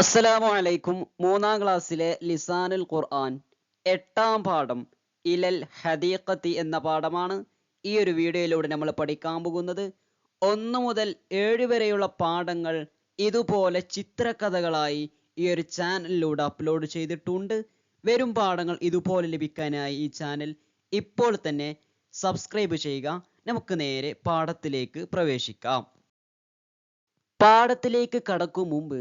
അസ്സലാമു അലൈക്കും മൂന്നാം ക്ലാസ്സിലെ ലിസാനുൽ ഖുർആൻ എട്ടാം പാഠം ഇലൽ ഹദീഖത്തി എന്ന പാഠമാണ് ഈ ഒരു വീഡിയോയിലൂടെ നമ്മൾ പഠിക്കാൻ പോകുന്നത്. ഒന്ന് മുതൽ ഏഴ് വരെയുള്ള പാഠങ്ങൾ ഇതുപോലെ ചിത്രകഥകളായി ഈ ഒരു ചാനലിലൂടെ അപ്ലോഡ് ചെയ്തിട്ടുണ്ട്. വരും പാഠങ്ങൾ ഇതുപോലെ ലഭിക്കാനായി ഈ ചാനൽ ഇപ്പോൾ തന്നെ സബ്സ്ക്രൈബ് ചെയ്യുക. നമുക്ക് നേരെ പാഠത്തിലേക്ക് പ്രവേശിക്കാം. പാഠത്തിലേക്ക് കടക്കും മുമ്പ്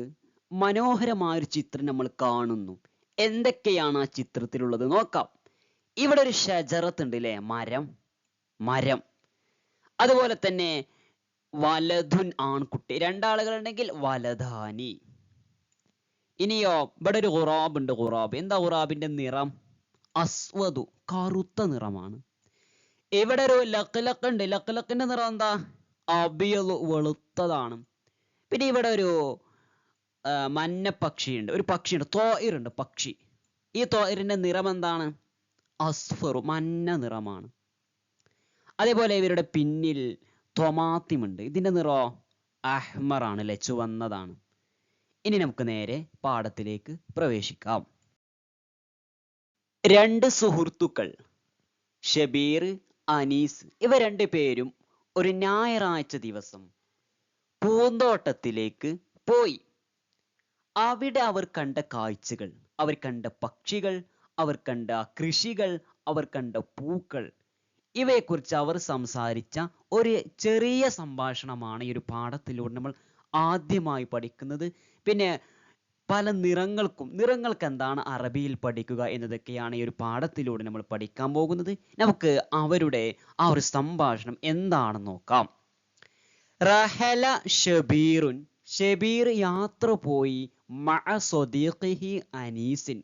മനോഹരമായ ഒരു ചിത്രം നമ്മൾ കാണുന്നു. എന്തൊക്കെയാണ് ആ ചിത്രത്തിലുള്ളത്? നോക്കാം. ഇവിടെ ഒരു ഷജറത്ത് ഉണ്ട് അല്ലേ മരം. മരം. അതുപോലെ തന്നെ വലതുൻ ആൺകുട്ടി. രണ്ടാളുകളുണ്ടെങ്കിൽ വലധാനി. ഇനിയോ ഇവിടെ ഒരു ഖുറാബ് ഉണ്ട് ഖുറാബ്. എന്താ ഖുറാബിന്റെ നിറം? അസ്വദു. കറുത്ത നിറമാണ്. ഇവിടെ ഒരു ലക്കലക്ക് ഉണ്ട്. ലക്കലക്കിന്റെ നിറം എന്താ? അബിയലു വെളുത്തതാണ്. പിന്നെ ഇവിടെ ഒരു ആ, മഞ്ഞ പക്ഷിയുണ്ട് ഒരു പക്ഷിയുണ്ട്. തോയിറുണ്ട് പക്ഷി. ഈ തോയിറിന്റെ നിറം എന്താണ്? അസ്ഫറു മഞ്ഞ നിറമാണ്. അതേപോലെ ഇവരുടെ പിന്നിൽ തൊമാത്തിമുണ്ട് ഇതിന്റെ നിറോ? അഹ്മറാണ് അല്ലെ? ചുവന്നതാണ്. ഇനി നമുക്ക് നേരെ പാഠത്തിലേക്ക് പ്രവേശിക്കാം. രണ്ട് സുഹൃത്തുക്കൾ ഷബീർ അനീസ് ഇവ രണ്ടു പേരും ഒരു ഞായറാഴ്ച ദിവസം പൂന്തോട്ടത്തിലേക്ക് പോയി. അവിടെ അവർ കണ്ട കാഴ്ചകൾ അവർ കണ്ട പക്ഷികൾ അവർ കണ്ട കൃഷികൾ അവർ കണ്ട പൂക്കൾ. ഇവയെക്കുറിച്ച് അവർ സംസാരിച്ച ഒരു ചെറിയ സംഭാഷണമാണ് ഈ ഒരു പാഠത്തിലൂടെ നമ്മൾ ആദ്യമായി പഠിക്കുന്നത്. പിന്നെ പല നിറങ്ങൾക്കും നിറങ്ങൾക്ക് എന്താണ് അറബിയിൽ പഠിക്കുക എന്നതൊക്കെയാണ് ഈ ഒരു പാഠത്തിലൂടെ നമ്മൾ പഠിക്കാൻ പോകുന്നത്. നമുക്ക് അവരുടെ ആ ഒരു സംഭാഷണം എന്താണെന്ന് നോക്കാം. റഹല ഷബീറുൻ ഷബീർ യാത്ര പോയി മഅ അനീസിൻ.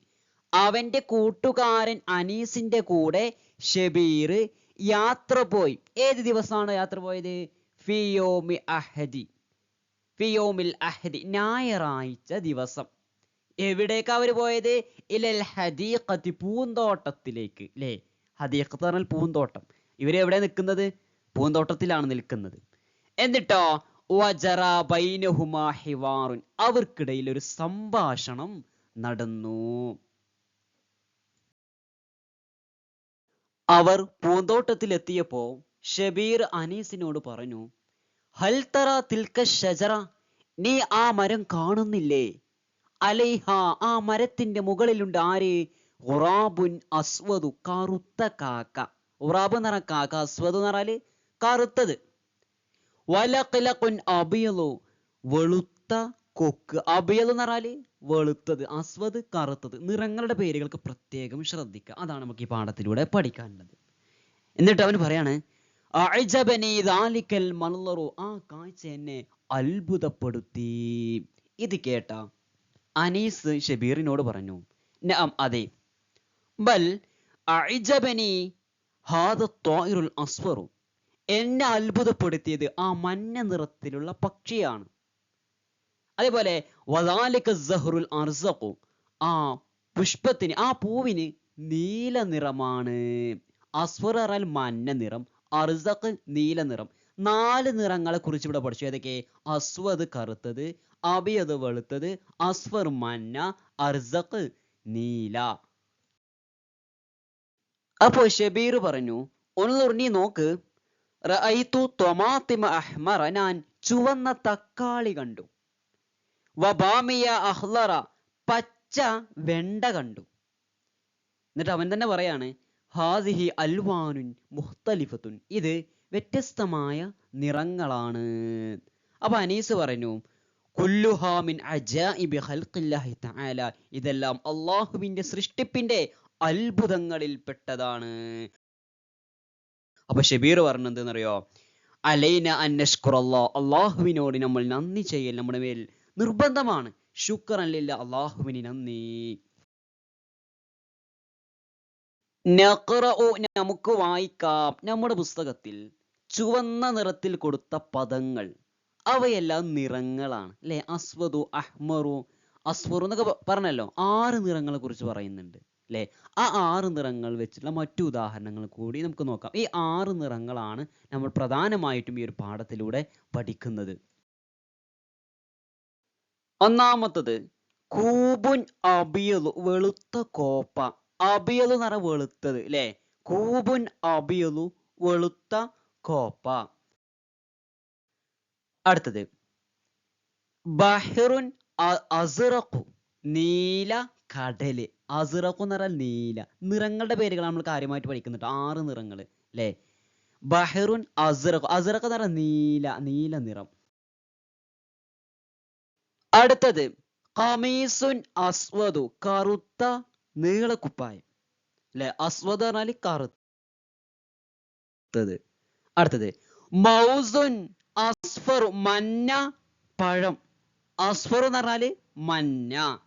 അവന്റെ കൂട്ടുകാരൻ അനീസിന്റെ കൂടെ ഷബീർ യാത്ര പോയി. ഏത് ദിവസമാണ് യാത്ര പോയത്? ഫിയോമി അഹദി. ഫിയോമിൽ അഹദി ഞായറാഴ്ച ദിവസം. എവിടേക്കാ അവർ പോയത്? ഇലൽ ഹദീഖത്തി പൂന്തോട്ടത്തിലേക്ക് ല്ലേ? ഹദീഖത്ത് പറഞ്ഞാൽ പൂന്തോട്ടം. ഇവർ എവിടെ നിൽക്കുന്നത്? പൂന്തോട്ടത്തിലാണ് നിൽക്കുന്നത്. എന്നിട്ടോ ഹിവാറുൻ. അവർക്കിടയിൽ ഒരു സംഭാഷണം നടന്നു. അവർ പൂന്തോട്ടത്തിൽ പൂന്തോട്ടത്തിലെത്തിയപ്പോ ഷബീർ അനീസിനോട് പറഞ്ഞു ഹൽ തറ തിൽക്ക ഷജറ നീ ആ മരം കാണുന്നില്ലേ? അലൈഹ ആ മരത്തിന്റെ മുകളിലുണ്ട് ആര്? ഉറാബുൻ അസ്വദു കറുത്ത കാക്ക. ഉറാബ് എന്ന് പറഞ്ഞ കാക്ക അസ്വദ് എന്ന് പറഞ്ഞാൽ കറുത്തത്. വലക്കിലക്കുൻ അബിയലു വെളുത്ത കൊക്ക്. അബിയൽ എന്ന് പറഞ്ഞാൽ വെളുത്തത് അസ്വത് കറുത്തത്. നിറങ്ങളുടെ പേരുകൾക്ക് പ്രത്യേകം ശ്രദ്ധിക്കുക. അതാണ് നമുക്ക് ഈ പാഠത്തിലൂടെ പഠിക്കാനുള്ളത്. എന്നിട്ട് അവൻ പറയാണ് മൻളറു ആ കാഴ്ച എന്നെ അത്ഭുതപ്പെടുത്തി. ഇത് കേട്ട അനീസ് ഷബീറിനോട് പറഞ്ഞു നഅം അതെ. ബൽ അഅജബനി ഹാദ തോയിറുൽ അസ്വറു എന്നെ അത്ഭുതപ്പെടുത്തിയത് ആ മഞ്ഞ നിറത്തിലുള്ള പക്ഷിയാണ്. അതേപോലെ വദാലിക സഹറുൽ അർസഖു ആ പുഷ്പത്തിന് ആ പൂവിന് നീല നിറമാണ്. അസ്വറൽ മഞ്ഞ നിറം അർസഖ് നീല നിറം. നാല് നിറങ്ങളെ കുറിച്ച് ഇവിടെ പഠിച്ചു. ഏതൊക്കെ? അസ്വദ് കറുത്തത് അബിയത് വെളുത്തത് അസ്വർ മഞ്ഞ അർസഖ് നീല. അപ്പോ ഷബീർ പറഞ്ഞു ഒന്ന് നീ നോക്ക് റഅയ്തു ത്വമാത്തിമ അഹ്മറ ഞാൻ ചുവന്ന തക്കാളി കണ്ടു. വബാമിയ അഹ്ലറ പച്ച വെണ്ട കണ്ടു. എന്നിട്ട് അവൻ തന്നെ പറയാണ് ഹാദിഹി അൽവാനുൻ മുഖ്തലിഫത്തുൻ. ഇത് വ്യത്യസ്തമായ നിറങ്ങളാണ്. അപ്പൊ അനീസ് പറഞ്ഞു കുല്ലുഹാമിൻ അജാഇബി ഖൽഖില്ലാഹി തആല. ഇതെല്ലാം അള്ളാഹുവിന്റെ സൃഷ്ടിപ്പിന്റെ അത്ഭുതങ്ങളിൽ പെട്ടതാണ് അപ്പൊ ഷബീർ പറഞ്ഞത് എന്നറിയോ അലൈന അന്നഷ്കുറല്ലോ അള്ളാഹുവിനോട് നമ്മൾ നന്ദി ചെയ്യൽ നമ്മുടെ മേൽ നിർബന്ധമാണ്. ശുക്രല്ല അള്ളാഹുവിന് നന്ദി. നമുക്ക് വായിക്കാം. നമ്മുടെ പുസ്തകത്തിൽ ചുവന്ന നിറത്തിൽ കൊടുത്ത പദങ്ങൾ. അവയെല്ലാം നിറങ്ങളാണ്. അല്ലെ? അസ്വദു അഹ്മറു. അസ്വറു എന്നൊക്കെ പറഞ്ഞല്ലോ. ആറ് നിറങ്ങളെ കുറിച്ച് പറയുന്നുണ്ട്. അല്ലെ ആ ആറ് നിറങ്ങൾ വെച്ചിട്ടുള്ള മറ്റു ഉദാഹരണങ്ങൾ കൂടി നമുക്ക് നോക്കാം. ഈ ആറ് നിറങ്ങളാണ് നമ്മൾ പ്രധാനമായിട്ടും ഈ ഒരു പാഠത്തിലൂടെ പഠിക്കുന്നത്. ഒന്നാമത്തത് കൂബുൻ അബിയലു വെളുത്ത കോപ്പ. അബിയലു എന്ന് വെളുത്തത് അല്ലേ കൂബുൻ അബിയലു വെളുത്ത കോപ്പ. അടുത്തത് ബഹ്റുൻ അസ്‌റഖു നീല കടൽ. എന്ന് പറഞ്ഞാൽ നീല. നിറങ്ങളുടെ പേരുകളാണ് നമ്മൾ കാര്യമായിട്ട് പഠിക്കുന്നുണ്ട് ആറ് നിറങ്ങൾ അല്ലേ ബഹ്റുൻ അസുറഖു. എന്ന് പറഞ്ഞാൽ നീല നീല നിറം. അടുത്തത് ഖമീസുൻ അസ്വദു. കറുത്ത നീളക്കുപ്പായം അല്ലെ അസ്വദ് പറഞ്ഞാൽ കറുത്തത്. അടുത്തത് മൗസുൻ അസ്ഫറു. മഞ്ഞ പഴം. അസ്ഫറു എന്ന് പറഞ്ഞാൽ മഞ്ഞ.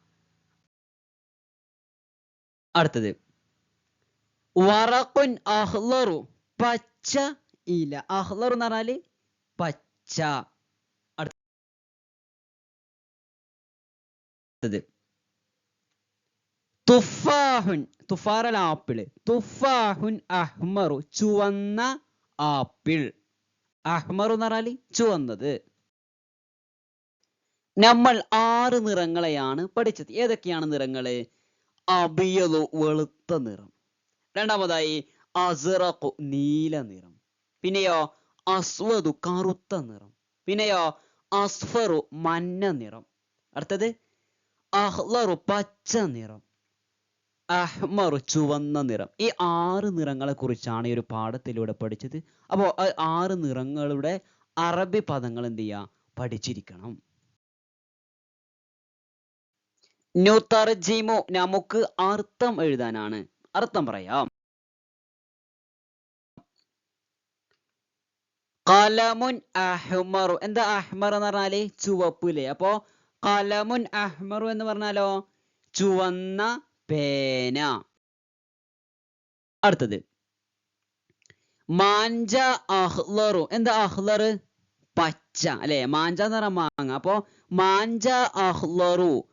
അടുത്തത്. വറക്കുൻ അഹ്ലറു പച്ച ഇല. അഹ്ലറു എന്ന് പറഞ്ഞാൽ പച്ച. അടുത്തത്. തുഫാഹുൻ തുഫാറൽ ആപ്പിൾ. തുഫാഹുൻ അഹ്മറു ചുവന്ന ആപ്പിൾ. അഹ്മറു എന്ന് പറഞ്ഞാൽ ചുവന്നത്. നമ്മൾ ആറ് നിറങ്ങളെയാണ് പഠിച്ചത്. ഏതൊക്കെയാണ് നിറങ്ങൾ? അബിയലു വെളുത്ത നിറം. രണ്ടാമതായി അസറഖു നീല നിറം. പിന്നെയോ അസ്വദു കറുത്ത നിറം. പിന്നെയോ അസ്ഫറു മഞ്ഞ നിറം. അടുത്തത് അഹ്ലറു പച്ച നിറം. അഹ്മറു ചുവന്ന നിറം. ഈ ആറ് നിറങ്ങളെ കുറിച്ചാണ് ഈ ഒരു പാഠത്തിലൂടെ പഠിച്ചത്. അപ്പോൾ ആറ് നിറങ്ങളുടെ അറബി പദങ്ങൾ എന്ത് ചെയ്യുക? പഠിച്ചിരിക്കണം. നുതർജിമു നമുക്ക് അർത്ഥം എഴുതാനാണ്. അർത്ഥം പറയാം. കലമുൻ അഹ്മറു. എന്താ അഹ്മർ എന്ന് പറഞ്ഞാൽ? ചുവപ്പില്ലേ. അപ്പോ കലമുൻ അഹ്മറു എന്ന് പറഞ്ഞാലോ? ചുവന്ന പേന. അടുത്തത്. മാഞ്ച അഹ്ലറു. എന്താ അഹ്ലർ പച്ച. അല്ലെ? മാഞ്ച എന്ന് പറഞ്ഞാൽ മാങ്ങ. അപ്പോ മാഞ്ച അഹ്ലറു.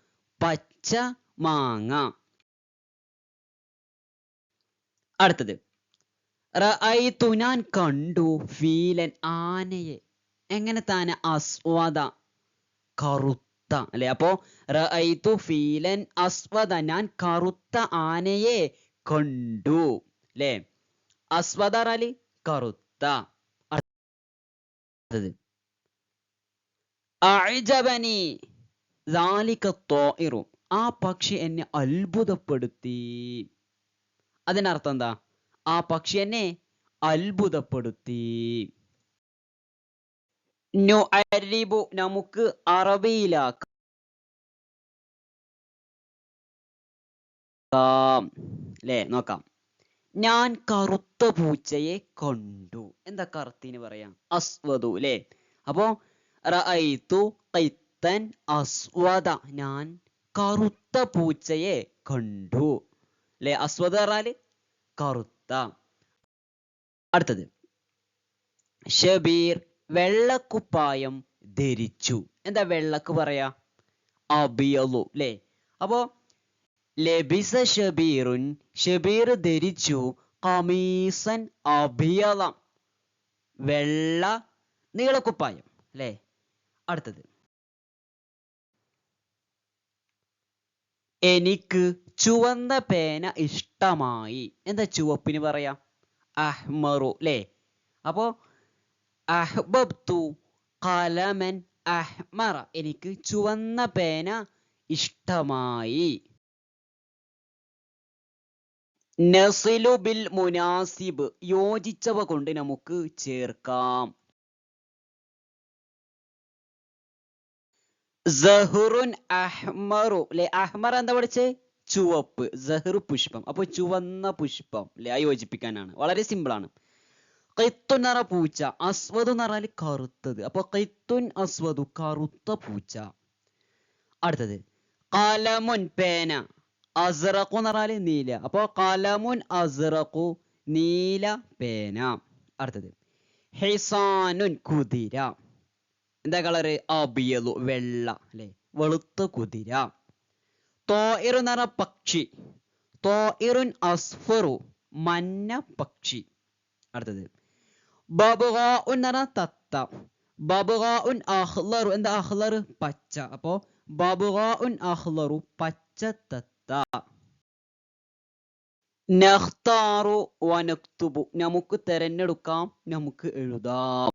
പച്ച പച്ച മാങ്ങ. അടുത്തത്. റഅയ്തു ഞാൻ കണ്ടു ഫീലൻ ആനയെ. എങ്ങനെ താന അസ്വദ കറുത്ത അല്ലെ? അപ്പോ റഅയ്തു ഫീലൻ അസ്വദ ഞാൻ കറുത്ത ആനയെ കണ്ടു അല്ലെ? അസ്വദ റാലി കറുത്ത. അടുത്തത്. അഅജബനി ദാലിക ത്വായിറു ആ പക്ഷി എന്നെ അത്ഭുതപ്പെടുത്തി. അതിനർത്ഥം എന്താ? ആ പക്ഷി എന്നെ അത്ഭുതപ്പെടുത്തി. നുഅരിബു നമുക്ക് അറബിയിലാക്കാം. അല്ലേ നോക്കാം. ഞാൻ കറുത്ത പൂച്ചയെ കണ്ടു. എന്താ കറുത്തിന് പറയാം? അസ്വദു അല്ലേ അപ്പോ റഅയ്തു ഖൈത്തൻ ഞാൻ കറുത്ത പൂച്ചയെ കണ്ടു. അല്ലെ അസ്വദ് പറഞ്ഞാൽ കറുത്ത. അടുത്തത്. ഷബീർ വെള്ളക്കുപ്പായം ധരിച്ചു. എന്താ വെള്ളക്ക് പറയാ? അബിയലു അല്ലേ അപ്പോ ലബിസ ഷബീറുൻ ഷബീർ ധരിച്ചു കമീസൻ അബിയലം വെള്ള നീളക്കുപ്പായം അല്ലേ അടുത്തത്. എനിക്ക് ചുവന്ന പേന ഇഷ്ടമായി. എന്താ ചുവപ്പിന് പറയാ? അഹ്മറു അല്ലേ അപ്പോ അഹ്ബബ്തു കലമൻ അഹ്മറ. എനിക്ക് ചുവന്ന പേന ഇഷ്ടമായി. നസിലു ബിൽ മുനാസിബ്. യോജിച്ചവ കൊണ്ട് നമുക്ക് ചേർക്കാം. സഹുറുൻ അഹ്മറു അല്ലെ അഹ്മർ എന്താ പഠിച്ചേ? ചുവപ്പ്. സഹറു പുഷ്പം. അപ്പൊ ചുവന്ന പുഷ്പം അല്ലെ യോജിപ്പിക്കാനാണ്. വളരെ സിമ്പിൾ ആണ്. കൈത്തു പറഞ്ഞ പൂച്ച. അസ്വദ് എന്ന് പറഞ്ഞാൽ കറുത്തത്. അപ്പൊ കൈത്തുൻ അസ്വദു കറുത്ത പൂച്ച. അടുത്തത്. കലമുൻ പേന. അസറക്കു എന്ന് പറഞ്ഞാൽ നീല. അപ്പൊ കലമുൻ അസറക്കു നീല പേന. അടുത്തത്. ഹിസാനുൻ കുതിര. എന്താ കളറ് അബിയലു വെള്ള അല്ലെ? വെളുത്ത കുതിര. തോയിറു എന്ന് പറഞ്ഞ പക്ഷി. തോയിറുൻ അസ്ഫറു മഞ്ഞ പക്ഷി. അടുത്തത്. ബബുഗാഉൻ എന്ന് പറഞ്ഞ തത്ത. ബബുഗാഉൻ അഹ്ലറു. എന്താ അഹ്ലർ പച്ച. അപ്പോ ബബുഹു അഹ്ലറു പച്ച തത്ത. നഖ്താറു വനക്തുബു. നമുക്ക് തെരഞ്ഞെടുക്കാം നമുക്ക് എഴുതാം.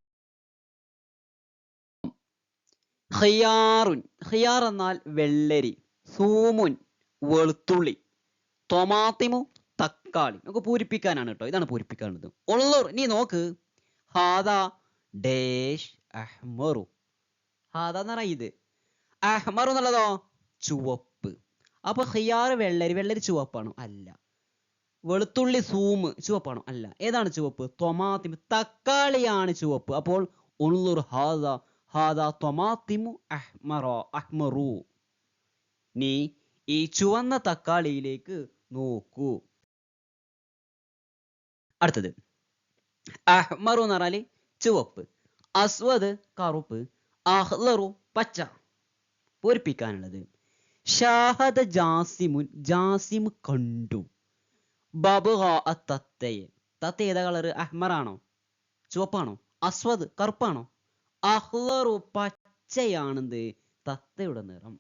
ഖിയാറുൻ. ഖിയാർ എന്നാൽ വെള്ളരി സൂമുൻ വെളുത്തുള്ളി ടൊമാത്തിമു തക്കാളി. നമുക്ക് പൂരിപ്പിക്കാനാണ് കേട്ടോ. ഇതാണ് പൂരിപ്പിക്കാനുള്ളത്. ഉള്ളൂർ നീ നോക്ക്. ഹാദ ഡേഷ് അഹ്മറു. ഹാദ എന്ന് പറയാം ഇത്. അഹ്മറു എന്നുള്ളതോ? ചുവപ്പ്. അപ്പൊ ഹിയാർ വെള്ളരി വെള്ളരി ചുവപ്പാണോ? അല്ല. വെളുത്തുള്ളി സൂമ് ചുവപ്പാണോ? അല്ല. ഏതാണ് ചുവപ്പ്? തൊമാത്തിമു തക്കാളിയാണ് ചുവപ്പ്. അപ്പോൾ ഉള്ളൂർ ഹാദ ഹാദ തൊമാത്തിമു അഹ്മറോ അഹ്മറു. നീ ഈ ചുവന്ന തക്കാളിയിലേക്ക് നോക്കൂ. അടുത്തത്. അഹ്മറു എന്ന് പറഞ്ഞാൽ ചുവപ്പ്. അസ്വദ് കറുപ്പ് അഹ്ലറു പച്ച. പൂരിപ്പിക്കാനുള്ളത്. ഷാഹദ ജാസിമുൻ ജാസിം കണ്ടു. തത്തയെ തത്ത ഏതാ കളറ്? അഹ്മറാണോ? ചുവപ്പാണോ? അസ്വദ് കറുപ്പാണോ? അഹ്ലറു പച്ചയാണെന്ത് തത്തയുടെ നിറം.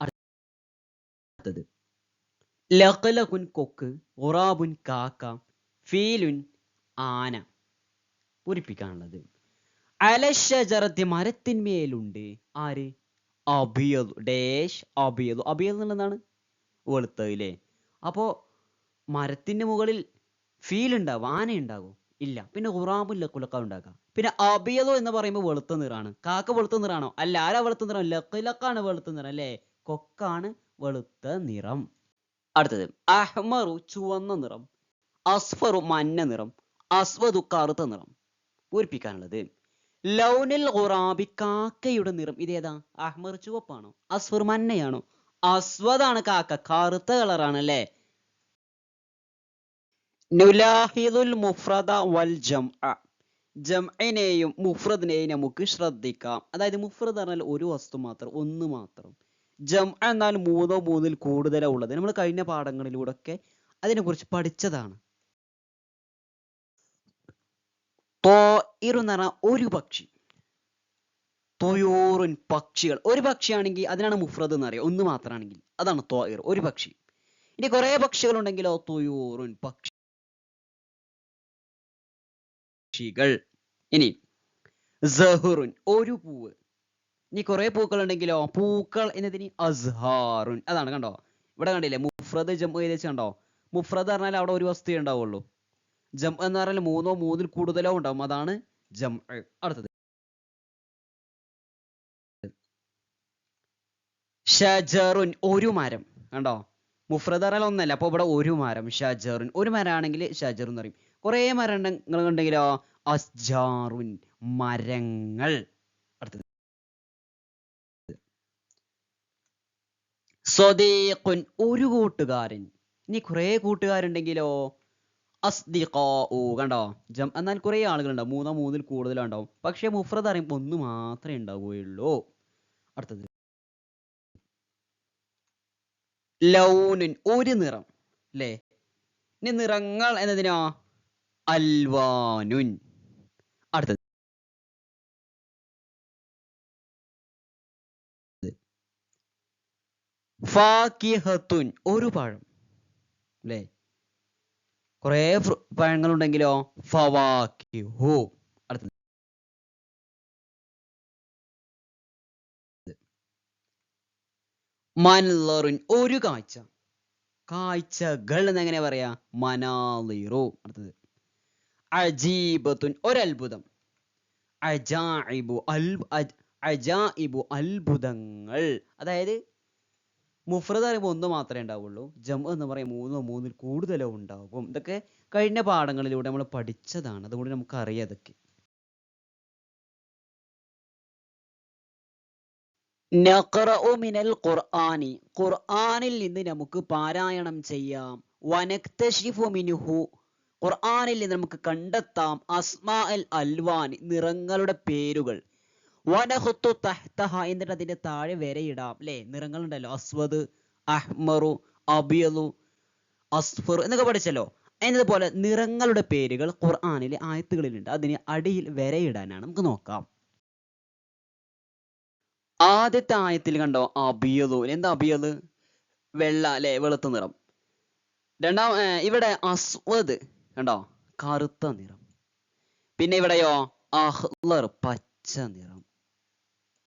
അടുത്തത് ലഖലകുൻ കൊക്ക് ഉറാബുൻ കാക്ക ഫീലുൻ ആന. പൂരിപ്പിക്കാനുള്ളത് അലശജറത്തി മരത്തിന്മേലുണ്ട്. ആര്? അബിയതു ഡേഷ് അബിയതു അബിയതു എന്നുള്ളതാണ് വെളുത്തത് ഇല്ലേ അപ്പോ മരത്തിന്റെ മുകളിൽ ഫീൽ ഉണ്ടാവും ആന ഉണ്ടാകും ഇല്ല. പിന്നെ ഉറാബുൻ ലക്കുലക്ക ഉണ്ടാക്കാം. പിന്നെ അബിയതോ എന്ന് പറയുമ്പോൾ വെളുത്ത നിറാണ്. കാക്ക വെളുത്ത നിറാണോ? അല്ല ആരാ വെളുത്ത നിറം? ലക്കിലക്കാണ് വെളുത്ത നിറം അല്ലേ? കൊക്കാണ് വെളുത്ത നിറം. അടുത്തത് അഹ്മറു ചുവന്ന നിറം. അസ്ഫറു മഞ്ഞ നിറം. അസ്വദു കറുത്ത നിറം. പൂരിപ്പിക്കാനുള്ളത് ലൗനിൽ ഖുറാബി കാക്കയുടെ നിറം. ഇതേതാ അഹ്മർ ചുവപ്പാണോ? അസ്ഫർ മഞ്ഞയാണോ? അസ്വദാണ് കാക്ക. കറുത്ത കളറാണ് അല്ലേ? മുഫ്രദ വൽ ജംഇനെയും മുഫ്രദിനെയും നമുക്ക് ശ്രദ്ധിക്കാം. അതായത് മുഫ്രദ് പറഞ്ഞാൽ ഒരു വസ്തു മാത്രം ഒന്ന് മാത്രം. ജം എന്നാൽ മൂന്നോ മൂന്നിൽ കൂടുതലോ ഉള്ളത്. നമ്മൾ കഴിഞ്ഞ പാഠങ്ങളിലൂടെ ഒക്കെ അതിനെക്കുറിച്ച് പഠിച്ചതാണ്. ഒരു പക്ഷി. തൊയൂറുൻ പക്ഷികൾ. ഒരു പക്ഷിയാണെങ്കിൽ അതിനാണ് മുഫ്രദ് എന്ന് അറിയാം ഒന്ന് മാത്രമാണെങ്കിൽ. അതാണ് തോയർ ഒരു പക്ഷി. ഇനി കുറെ പക്ഷികൾ ഉണ്ടെങ്കിലോ തൊയൂറുൻ പക്ഷികൾ. ഇനി സഹുറുൻ ഒരു പൂവ്. ഇനി കുറെ പൂക്കൾ ഉണ്ടെങ്കിലോ പൂക്കൾ എന്നതിന് അസ്ഹാറുൻ. അതാണ് കണ്ടോ? ഇവിടെ കണ്ടില്ലേ? മുഫ്രദ് ജം ഏകദേശം കണ്ടോ മുഫ്രദ് പറഞ്ഞാൽ അവിടെ ഒരു വസ്തു ഉണ്ടാവുള്ളൂ. ജം എന്ന് പറഞ്ഞാൽ മൂന്നോ മൂന്നിൽ കൂടുതലോ ഉണ്ടാവും. അതാണ് ജം. അടുത്തത്. ഷജറുൻ ഒരു മരം. കണ്ടോ? മുഫ്രദ് പറഞ്ഞാൽ ഒന്നല്ല. അപ്പൊ ഇവിടെ ഒരു മരം ഷജറുൻ. ഒരു മരം ആണെങ്കിൽ ഷജർ എന്ന് പറയും. കുറെ മരങ്ങൾ ഉണ്ടെങ്കിലോ? അസ്ജാറുൻ മരങ്ങൾ. അടുത്തത്. ഒരു കൂട്ടുകാരൻ. ഇനി കുറെ കൂട്ടുകാരുണ്ടെങ്കിലോ? അസ്ദിഖാഉ കണ്ടോ? ജം എന്നാൽ കുറെ ആളുകളുണ്ടാവും. മൂന്നോ മൂന്നിൽ കൂടുതലുണ്ടാവും. പക്ഷേ പക്ഷെ മുഫ്രദ് അറിയുമ്പോൾ ഒന്ന് മാത്രമേ ഉണ്ടാവുകയുള്ളൂ. അടുത്തത്. ലൗനുൻ ഒരു നിറം. അല്ലേ ഇനി നിറങ്ങൾ എന്നതിനോ? അൽവാനുൻ. അടുത്തത്. ഫാക്കിഹത്തുൻ ഒരു പഴം. അല്ലേ? കുറെ പഴങ്ങളുണ്ടെങ്കിലോ? ഫവാക്കിഹു. അടുത്തത്. മൻലറുൻ ഒരു കാഴ്ച. കാഴ്ചകൾ എന്നെങ്ങനെ പറയാ? മനാലിറു. അടുത്തത്. അജീബത്തുൻ ഒരത്ഭുതം. അജായിബു അൽ അത്ഭുതങ്ങൾ. അതായത് മുഫ്രദ് പറയുമ്പോൾ ഒന്ന് മാത്രമേ ഉണ്ടാവുള്ളൂ. ജം എന്ന് പറയുമ്പോൾ മൂന്നോ മൂന്നിൽ കൂടുതലോ ഉണ്ടാകും ഇതൊക്കെ കഴിഞ്ഞ പാഠങ്ങളിലൂടെ നമ്മൾ പഠിച്ചതാണ്. അതുകൊണ്ട് നമുക്ക് അറിയാം ഇതൊക്കെ മിനൽ ഖുർആനി. ഖുർആനിൽ നിന്ന് നമുക്ക് പാരായണം ചെയ്യാം. വനക്തശിഫു മിനുഹു ഖുർആനിൽ നിന്ന് നമുക്ക് കണ്ടെത്താം അസ്മാ അൽ അൽവാൻ നിറങ്ങളുടെ പേരുകൾ. വനഹുത്തു എന്നിട്ട് അതിന്റെ താഴെ വരയിടാം അല്ലേ നിറങ്ങളുണ്ടല്ലോ. അസ്വദ് അഹ്മറു അബിയലു അസ്ഫർ എന്നൊക്കെ പഠിച്ചല്ലോ. എന്നതുപോലെ നിറങ്ങളുടെ പേരുകൾ ഖുർആാനിലെ ആയത്തുകളിലുണ്ട്. അതിന് അടിയിൽ വരയിടാനാണ് നമുക്ക് നോക്കാം. ആദ്യത്തെ ആയത്തിൽ കണ്ടോ? അബിയതു എന്താ അബിയത് വെള്ള അല്ലെ വെളുത്ത നിറം. രണ്ടാം ഇവിടെ അസ്വദ് കണ്ടോ? കറുത്ത നിറം. പിന്നെ ഇവിടെയോ? അഹ്ലർ പച്ച നിറം.